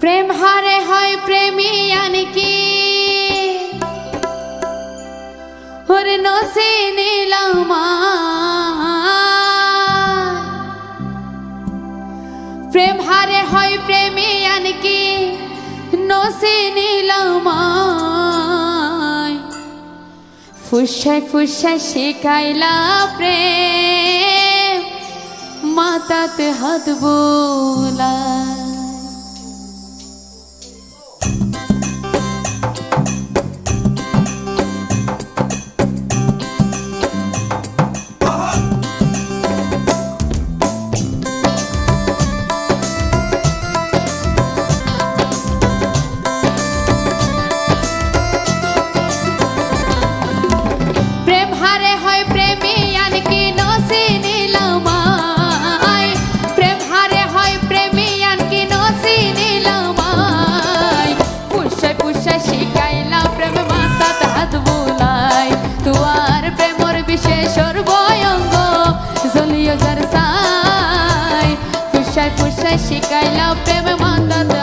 প্রেম হারে হয় প্রেমী আনকি। ওরে নসে নিলাম প্রেম হারে হয় প্রেমী আনকি, নসে নিলাম ফুসায় ফুসায় শিখাইলা প্রেম, মাতাতে হাত বোলা পুষায় পুষায় শিখাইলা প্রেম মাতা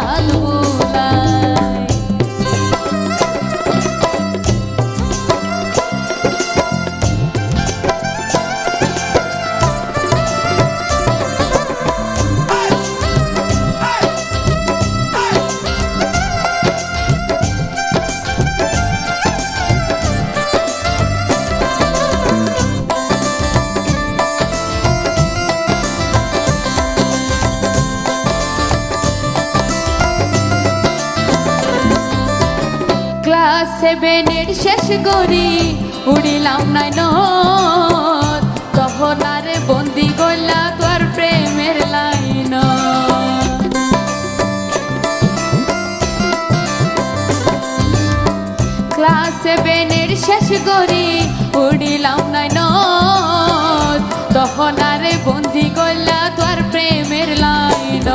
ক্লাস সেভেনের শেষ করি উড়িলাম নাই নদ তখন আরে বন্দি গলা তোর প্রেমের লাইন ক্লাস সেভেনের শেষ করি উড়িলাম নাই নদ তখন আরে বন্দি গলা তোর প্রেমের লাইন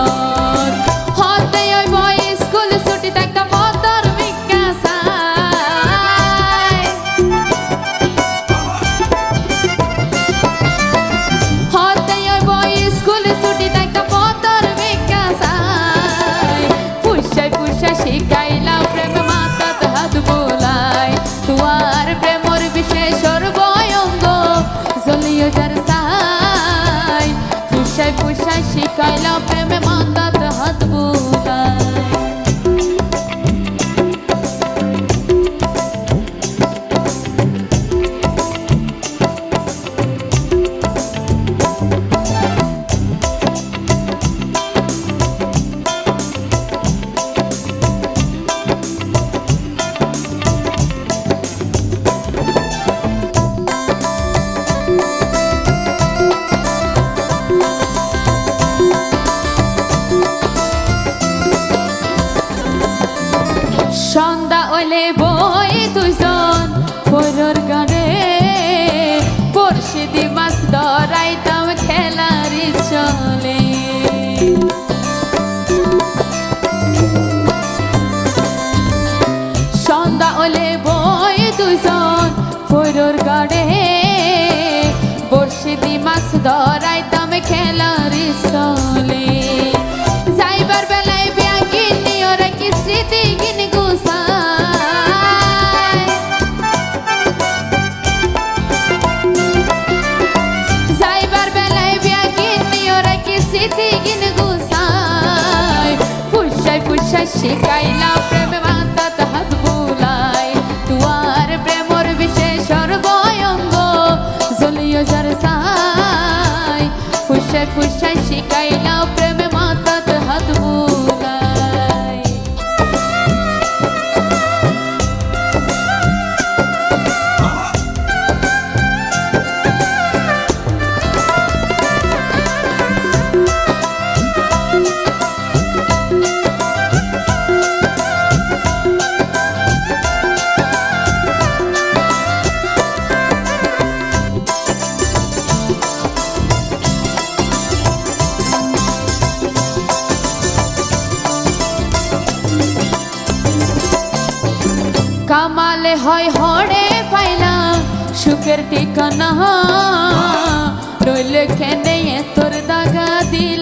পুষাই শিখাইলা প্রেমে মাতা ওলে বই দুজন পরর গানে। পড়শি দি মাছ ধরাইতাম খেলারি চলে। সন্ধ্যা ওলে বই দুজন পরর গানে। বর্ষি দি মাছ ধরাইতাম that was কামালে হয় হড়ে পাইলাম সুখের ঠিকানা রইলে খেনে তোর দাগা দিলা।